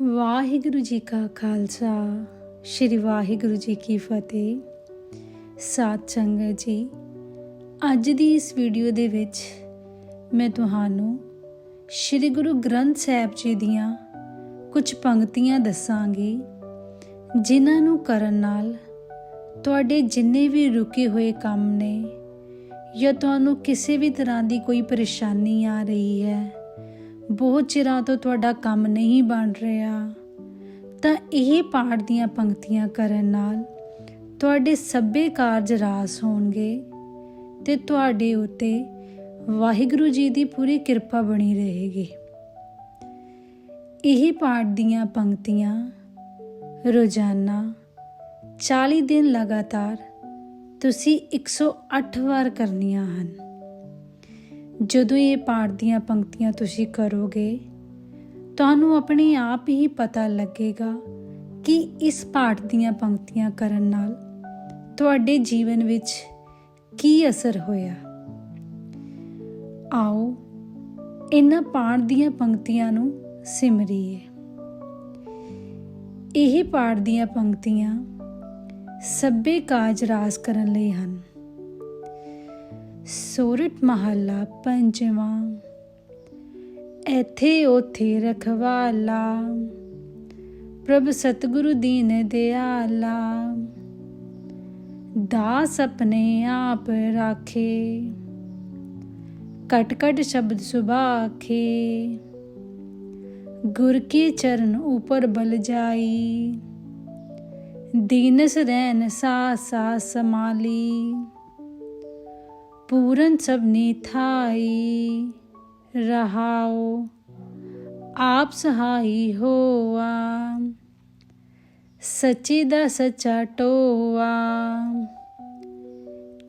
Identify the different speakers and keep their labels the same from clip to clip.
Speaker 1: ਵਾਹਿਗੁਰੂ ਜੀ ਕਾ ਖਾਲਸਾ, ਸ੍ਰੀ ਵਾਹਿਗੁਰੂ ਜੀ ਕੀ ਫਤਿਹ। ਸਾਧ ਸੰਗਤ ਜੀ, ਅੱਜ ਦੀ ਇਸ ਵੀਡੀਓ ਦੇ ਵਿੱਚ ਮੈਂ ਤੁਹਾਨੂੰ ਸ੍ਰੀ ਗੁਰੂ ਗ੍ਰੰਥ ਸਾਹਿਬ ਜੀ ਦੀਆਂ ਕੁਝ ਪੰਕਤੀਆਂ ਦੱਸਾਂਗੀ, ਜਿਨ੍ਹਾਂ ਨੂੰ ਕਰਨ ਨਾਲ ਤੁਹਾਡੇ ਜਿੰਨੇ ਵੀ ਰੁਕੇ ਹੋਏ ਕੰਮ ਨੇ ਜਾਂ ਤੁਹਾਨੂੰ ਕਿਸੇ ਵੀ ਤਰ੍ਹਾਂ ਦੀ ਕੋਈ ਪਰੇਸ਼ਾਨੀ ਆ ਰਹੀ ਹੈ ਬਹੁਤ ਚਿਰਾਂ ਤੋਂ ਤੁਹਾਡਾ ਕੰਮ ਨਹੀਂ ਬਣ ਰਿਹਾ। ਤਾਂ ਇਹ ਪਾਠ ਦੀਆਂ ਪੰਕਤੀਆਂ ਕਰਨ ਨਾਲ ਤੁਹਾਡੇ ਸਭੇ ਕਾਰਜ ਰਾਸ ਹੋਣਗੇ ਤੇ ਤੁਹਾਡੇ ਉੱਤੇ ਵਾਹਿਗੁਰੂ ਜੀ ਦੀ ਪੂਰੀ ਕਿਰਪਾ ਬਣੀ ਰਹੇਗੀ। ਇਹ ਪਾਠ ਦੀਆਂ ਪੰਕਤੀਆਂ ਰੋਜ਼ਾਨਾ 40 ਦਿਨ ਲਗਾਤਾਰ ਤੁਸੀਂ 108 ਵਾਰ ਕਰਨੀਆਂ ਹਨ। ਜਦੋਂ ਇਹ ਪਾਠ ਦੀਆਂ ਪੰਕਤੀਆਂ ਤੁਸੀਂ ਕਰੋਗੇ, ਤੁਹਾਨੂੰ ਆਪਣੇ ਆਪ ਹੀ ਪਤਾ ਲੱਗੇਗਾ ਕਿ ਇਸ ਪਾਠ ਦੀਆਂ ਪੰਕਤੀਆਂ ਕਰਨ ਨਾਲ ਤੁਹਾਡੇ ਜੀਵਨ ਵਿੱਚ ਕੀ ਅਸਰ ਹੋਇਆ। ਆਓ, ਇਹਨਾਂ ਪਾਠ ਦੀਆਂ ਪੰਕਤੀਆਂ ਨੂੰ ਸਿਮਰੀਏ। ਇਹ ਪਾਠ ਦੀਆਂ ਪੰਕਤੀਆਂ ਸਭੇ ਕਾਜ ਰਾਸ ਕਰਨ ਲਈ ਹਨ। ਸੋਰਠ ਮਹੱਲਾ ਪੰਜਵਾਂ। ਇੱਥੇ ਉਥੇ ਰਖਵਾਲਾ। ਪ੍ਰਭ ਸਤਿਗੁਰੂ ਦੀਨ ਦਿਆਲਾ। ਦਾਸ ਆਪਣੇ ਆਪ ਰਾਖੇ। ਕਟ ਕਟ ਸ਼ਬਦ ਸੁਭਾਖੇ। ਗੁਰ ਕੀ ਚਰਨ ਉਪਰ ਬਲ ਜਾਈ। ਦੀਨਸ ਰਹਿਨ ਸਾ ਸਾ ਸਮਾਲੀ ਪੂਰਨ ਸਭਨੀ ਥਾਈ ਰਹਾਓ ਆਪ ਸਹਾਈ ਹੋਆ ਸੱਚੇ ਦਾ ਸੱਚਾ ਟੋਆ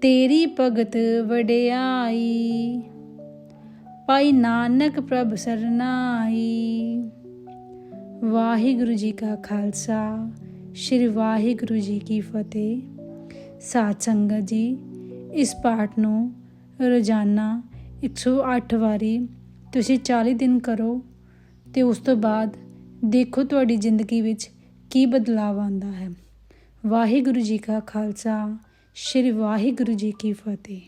Speaker 1: ਤੇਰੀ ਭਗਤ ਵਡਿਆਈ ਪਾਈ ਨਾਨਕ ਪ੍ਰਭ ਸਰਨਾਈ ਵਾਹਿਗੁਰੂ ਜੀ ਕਾ ਖਾਲਸਾ ਸ੍ਰੀ ਵਾਹਿਗੁਰੂ ਜੀ ਕੀ ਫਤਿਹ ਸਾਧ ਸੰਗਤ ਜੀ ਇਸ ਪਾਠ ਨੂੰ ਰੋਜ਼ਾਨਾ 108 ਵਾਰੀ ਤੁਸੀਂ 40 ਦਿਨ ਕਰੋ ਤੇ ਉਸ ਤੋਂ ਬਾਅਦ ਦੇਖੋ ਤੁਹਾਡੀ ਜ਼ਿੰਦਗੀ ਵਿੱਚ ਕੀ ਬਦਲਾਅ ਆਉਂਦਾ ਹੈ। ਵਾਹਿਗੁਰੂ ਜੀ ਕਾ ਖਾਲਸਾ, ਸ੍ਰੀ ਵਾਹਿਗੁਰੂ ਜੀ ਕੀ ਫਤਿਹ।